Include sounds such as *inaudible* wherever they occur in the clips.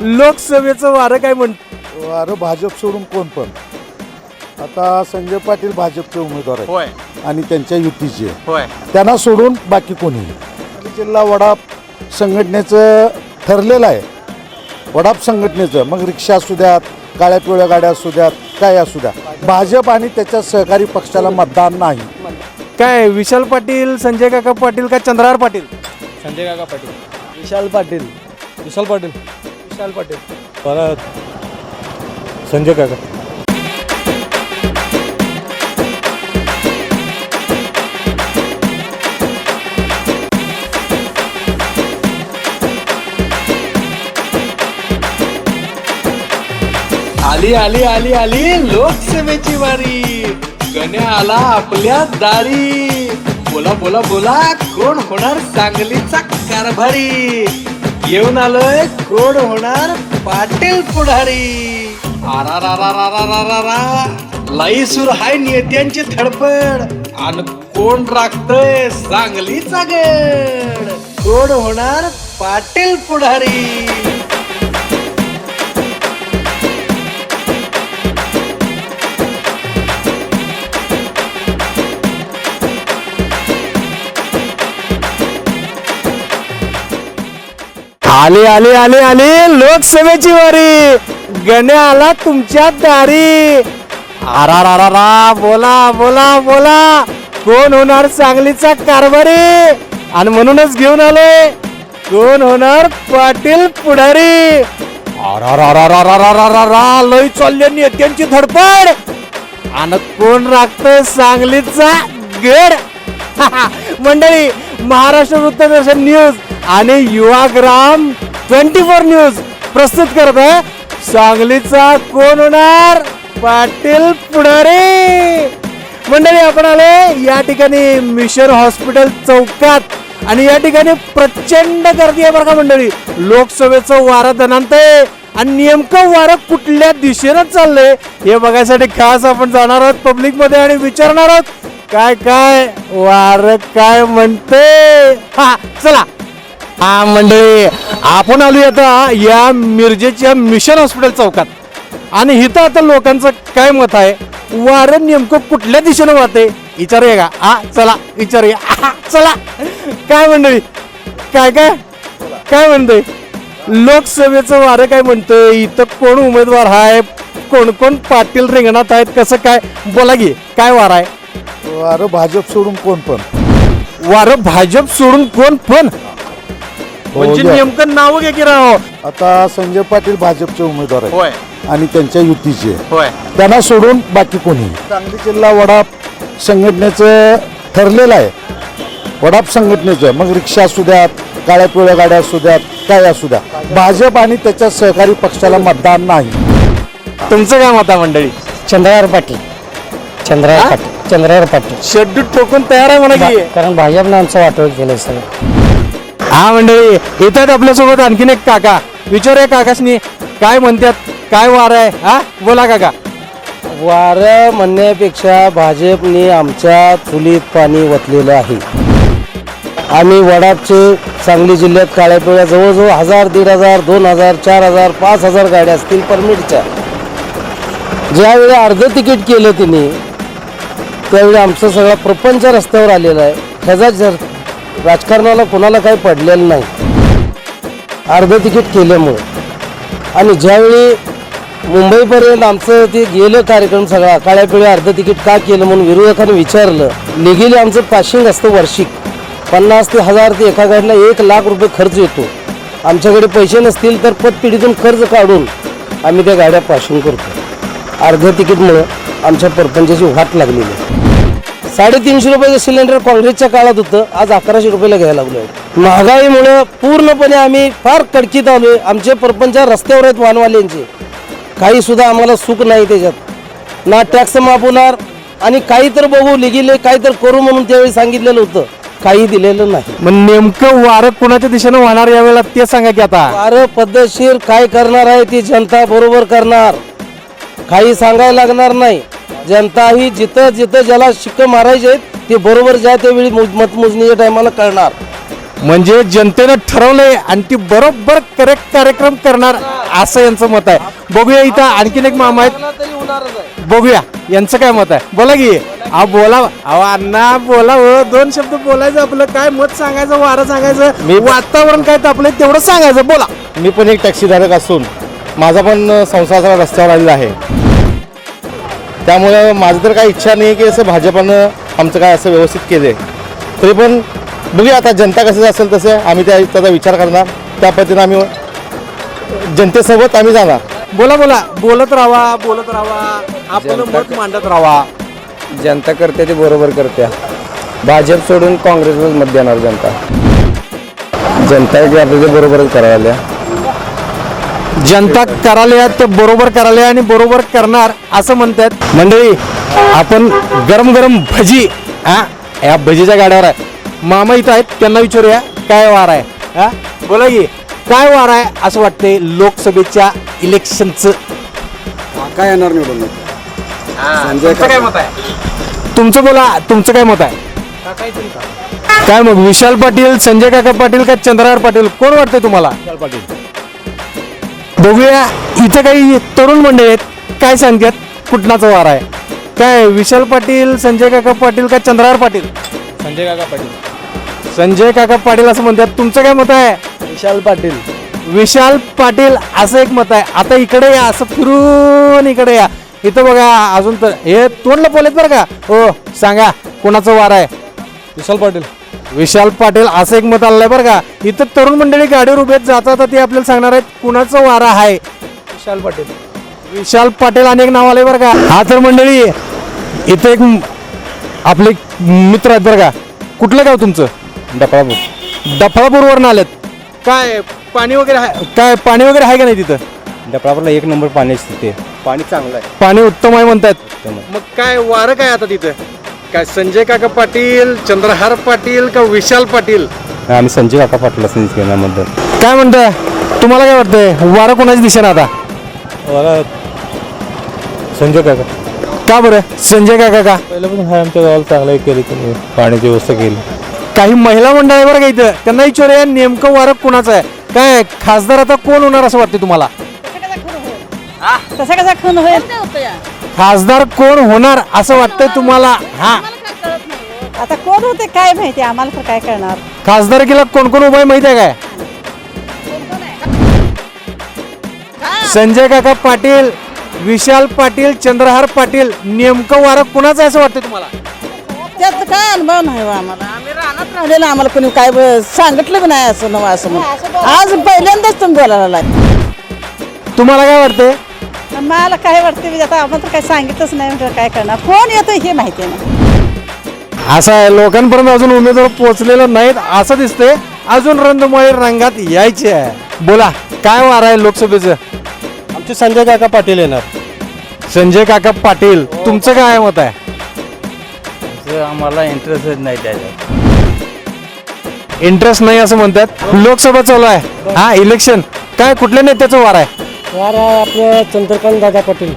लोकसभेचं वारं काय म्हण अरे भाजप सोडून कोण पण? आता संजय पाटील भाजपचे उमेदवार आहेत. होय. आणि त्यांच्या युतीचे आहे. होय. त्यांना सोडून बाकी कोणी जिल्हा वडाप संघटनेचं ठरलेलं आहे. वडाप संघटनेचं मग रिक्षा असू द्यात काळ्या पिवळ्या गाड्या असू द्यात काय असू द्या. भाजप आणि त्याच्या सहकारी पक्षाला मतदान नाही. काय विशाल पाटील संजय काका पाटील का चंद्रहार पाटील? संजय काका पाटील. विशाल पाटील. विशाल पाटील. विशाल पाटील. परत संजय काका. आली आली आली आली लोकसभेची वारी. गण्या आला आपल्या दारी. बोला बोला बोला कोण होणार सांगलीचा कारभारी? घेऊन आलोय कोण होणार? पाटील पुढारी. लईसूर हाय नेत्यांची धडपड. आणि कोण राखतय सांगलीचा गड. कोण होणार? पाटील पुढारी. आले आले आले आले लोकसभेची वारी. गणे आला तुमच्या दारी. आरा बोला बोला बोला. कोण होणार सांगलीचा कारभारी? आणि म्हणूनच घेऊन आलोय कोण होणार पाटील पुढारी? लई चालल्यानी त्यांची धडपड. आणि कोण राखतोय सांगलीचा गड? *laughs* मंडळी महाराष्ट्र वृत्तदर्शन न्यूज. आणि युवाग्राम ट्वेंटी फोर न्यूज प्रस्तुत करत आहे. सांगलीचा कोण होणार? पाटील पुढारी. मंडळी आपण आले या ठिकाणी मिशन हॉस्पिटल चौकात. आणि या ठिकाणी प्रचंड गर्दी आहे बरं का मंडळी. लोकसभेचं वारं धनांत आहे आणि नेमकं वारं कुठल्या दिशेनं चाललंय हे बघायसाठी खास आपण जाणार आहोत पब्लिकमध्ये आणि विचारणार आहोत. काय काय? वार काय म्हणते हा चला. हा मंडळी आपण आलोय आता या मिरजेच्या मिशन हॉस्पिटल चौकात. आणि इथं आता लोकांचं काय मत आहे? वारं नेमकं कुठल्या दिशेनं वाहते विचारूया का? हा चला विचारूया. आहा, चला. काय मंडळी? काय काय? काय म्हणतोय? लोकसभेचं वारं काय म्हणतंय? इथं कोण उमेदवार आहे कोण कोण पाटील रिंगणात आहेत? कसं काय? बोला की काय वार आहे? अरे भाजप सोडून कोण पण? वारं भाजप सोडून कोण पण? म्हणजे द्या. नेमकं नाव घ्या की राव. आता संजय पाटील भाजपचे उमेदवार आहेत. होय. आणि त्यांच्या युतीचे. आहे. होय. त्यांना सोडून बाकी कोणी सांगली जिल्हा वडाप संघटनेचं ठरलेलं आहे. वडाप संघटनेचं मग रिक्षा असू द्यात काळ्या पिवळ्या गाड्या असू द्यात काय असू द्या. भाजप आणि त्याच्या सहकारी पक्षाला मतदान नाही. तुमचं काय मत आहे मंडळी? चंद्रहार पाटील. चंद्रहार पाटील. चंद्रहार पाटील. शेड्यूल ठोकून तयार आहे म्हणा की? कारण भाजपनं आमचं वाटोळ केलं सगळं. हा मंडळी येतात आपल्यासोबत आणखीन एक काका. विचारूया काकाशनी काय म्हणतात काय वार आहे? हा? बोला काका. वारं म्हणण्यापेक्षा भाजपने आमच्या चुलीत पाणी वतलेलं आहे. आम्ही वडापचे सांगली जिल्ह्यात काळ्या पिवळ्या जवळजवळ हजार दीड हजार दोन हजार चार हजार पाच हजार गाड्या असतील परमिटच्या. ज्यावेळी अर्ध तिकीट केलं तिने त्यावेळी आमचं सगळा प्रपंच रस्त्यावर आलेला आहे. ह्याचा जर राजकारणाला कोणाला काही पडलेलं नाही. अर्ध तिकीट केल्यामुळं. आणि ज्यावेळी मुंबईपर्यंत आमचं ते गेलं कार्यक्रम सगळा काळ्या पिळ्या अर्ध तिकीट का केलं म्हणून विरोधकांनी विचारलं लिगली आमचं पाशिंग असतं वार्षिक. पन्नास ते हजार ते एका गाडीला एक लाख रुपये खर्च येतो. आमच्याकडे पैसे नसतील तर पतपिढीतून खर्च काढून आम्ही त्या गाड्या पाशिंग करतो. अर्ध तिकीटमुळं आमच्या परपंचाची वाट लागलेली आहे. साडेतीनशे रुपयाचं सिलेंडर काँग्रेसच्या काळात होतं. आज अकराशे रुपयाला घ्यायला लागलो आहे महागाईमुळे पूर्णपणे आम्ही फार कडकीत आलोय. आमचे परपंच रस्त्यावर आहेत वाहनवाल्यांचे काही सुद्धा आम्हाला सुख नाही त्याच्यात. ना टॅक्स माफ होणार आणि काही तर बघू लिगिले काही तर करू म्हणून त्यावेळी सांगितलेलं होतं. काही दिलेलं नाही. मग नेमकं वारं कुणाच्या दिशेनं वाहणार यावेळेला ते सांगा की आता. फार पद्धतशीर काय करणार आहे ती जनता बरोबर करणार. काही सांगायला लागणार नाही. जनता ही जिथं जिथं ज्याला शिक्क मारायचे आहेत ते बरोबर ज्या त्यावेळी मो- मतमोजणीच्या टायमाला कळणार. म्हणजे जनतेनं ठरवलंय आणि ती बरोबर करेक्ट कार्यक्रम करणार असं यांचं मत आहे. बघूया इथं आणखीन एक मामा आहेत. बघूया यांचं काय मत आहे? बोला की. अहो बोला. अहो अण्णा बोला हो. दोन शब्द बोलायचं आपलं. काय मत सांगायचं वारं सांगायचं? वातावरण काय तापलंय तेवढं सांगायचं. बोला. मी पण एक टॅक्सीधारक असून माझा पण संसार रस्त्यावर आलेला आहे. त्यामुळे माझं तर काही इच्छा नाही की असं भाजपानं आमचं काय असं व्यवस्थित केलं तरी पण बघूया आता जनता कसं असेल तसं आम्ही त्या त्याचा विचार करणार. त्या पद्धतीनं आम्ही जनतेसोबत आम्ही जाणार. बोला बोला. बोलत राहा बोलत राहा. आपलं मत मांडत राहा. जनता करते ते बरोबर करते. भाजप सोडून काँग्रेसवर मत देणार जनता. जनता ते बरोबरच करायला जनता करायला ते बरोबर करायला आणि बरोबर करणार असं म्हणतात. मंडळी आपण गरम गरम भजी हा या भजीच्या गाड्यावर आहे. मामा इथं आहेत त्यांना विचारूया काय वार आहे? हा बोला की काय वार आहे असं वाटतंय लोकसभेच्या इलेक्शनचं? काय येणार निवडून तुमचं काय मत आहे? तुमचं बोला तुमचं काय मत आहे? काय मग विशाल पाटील संजय काका पाटील का चंद्रहार पाटील? कोण वाटतंय तुम्हाला? बघूया इथं काही तरुण मंडळी आहेत. काय सांगतात? कुठनाचा वार आहे. काय विशाल पाटील संजय काका पाटील का चंद्रहार पाटील? संजय काका पाटील. संजय काका पाटील असं म्हणतात. तुमचं काय मत आहे? विशाल पाटील. विशाल पाटील असं एक मत आहे. आता इकडे या असं फिरून इकडे या. इथं बघा अजून तर हे तोंडला बोलत बरं का? हो सांगा कोणाचं वार आहे? विशाल पाटील. विशाल पाटील असं एक मत आलंय बरं का. इथं तरुण मंडळी गाडीवर उभे आहेत, जातात तर ते आपल्याला सांगणार आहेत कुणाचं वारा आहे? विशाल पाटील. विशाल पाटील अनेक नाव आले बरं का. हा तर मंडळी इथं एक म- आपले एक मित्र आहेत बरं का. कुठलं गाव तुमचं? डफळापूर. डफळापूरवरून आलेत. काय पाणी वगैरे आहे? काय पाणी वगैरे आहे का नाही तिथं? डफळापूरला एक नंबर पाण्याची स्थिती आहे. पाणी चांगलं आहे. पाणी उत्तम आहे म्हणतात. मग काय वारं काय आता तिथं? काय संजय काका पाटील चंद्रहार पाटील का विशाल पाटील? आम्ही संजय काका पाटील असं घेण्याबद्दल काय म्हणताय? तुम्हाला काय वाटतंय? वारं कोणाची दिशेने आता? मला संजय काका. का बरं? संजय काका का? पहिल्यापासून हा आमच्या गावाला चांगलं केली त्यांनी. पाण्याची व्यवस्था केली. काही महिला मंडळ आहे बरं का इथं? त्यांना विचारूया नेमकं वारं कोणाचं आहे? काय खासदार आता कोण होणार असं वाटतं तुम्हाला? तसा कसा खून होईल? खासदार कोण होणार असं वाटतंय तुम्हाला हा. आता कोण होते काय माहिती आम्हाला तर काय करणार खासदारकीला कोण कोण उभा आहे माहिती आहे काय? संजय काका पाटील विशाल पाटील चंद्रहार पाटील नेमकं वारं कुणाचं आहे असं वाटतं तुम्हाला? त्यात काय अनुभव नाही बा आम्हाला. आम्ही रानात राहिलेलं आम्हाला कोणी काय ब- सांगितलं बी नाही असं नवं असं म्हणून. आज पहिल्यांदाच तुम्ही बोलायला लागले तुम्हाला काय वाटतंय? मला काय वाटतं बी आता आम्हाला तर काय सांगितलंच नाही म्हणजे काय करणार? कोण येतं हे माहिती आहे ना. असं आहे लोकांपर्यंत अजून उमेदवार पोहोचलेलं नाहीत असं दिसतंय. अजून रंगमय रंगात यायचे आहे. बोला काय वार आहे लोकसभेचं? आमचे संजय काका पाटील येणार. संजय काका पाटील तुमचं काय मत आहे? आम्हाला इंटरेस्ट नाही त्याच्यात. इंटरेस्ट नाही असं म्हणतात. लोकसभा चालू आहे. हा इलेक्शन काय कुठल्या नेत्याचं वार आहे? वार आपलं चंद्रकांत दादा पाटील.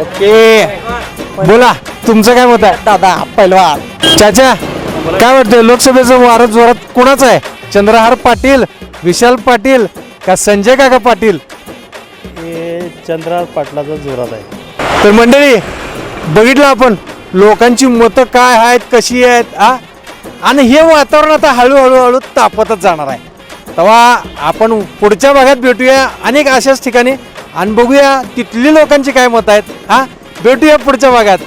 ओके. बोला तुमचं काय मत आहे? दादा पहिलवान चाचा काय वाटतंय? लोकसभेचं वार जोरात कोणाचं आहे? चंद्रहार पाटील विशाल पाटील का संजय काका पाटील? हे चंद्रकांत पाटलाचा जोरात आहे. तर मंडळी बघितलं आपण लोकांची मतं काय आहेत कशी आहेत आ? आणि हे वातावरण आता हळूहळू हळू तापतच जाणार आहे. तेव्हा आपण पुढच्या भागात भेटूया अनेक अशाच ठिकाणी. आणि बघूया तिथली लोकांची काय मतं आहेत. हां भेटूया पुढच्या भागात.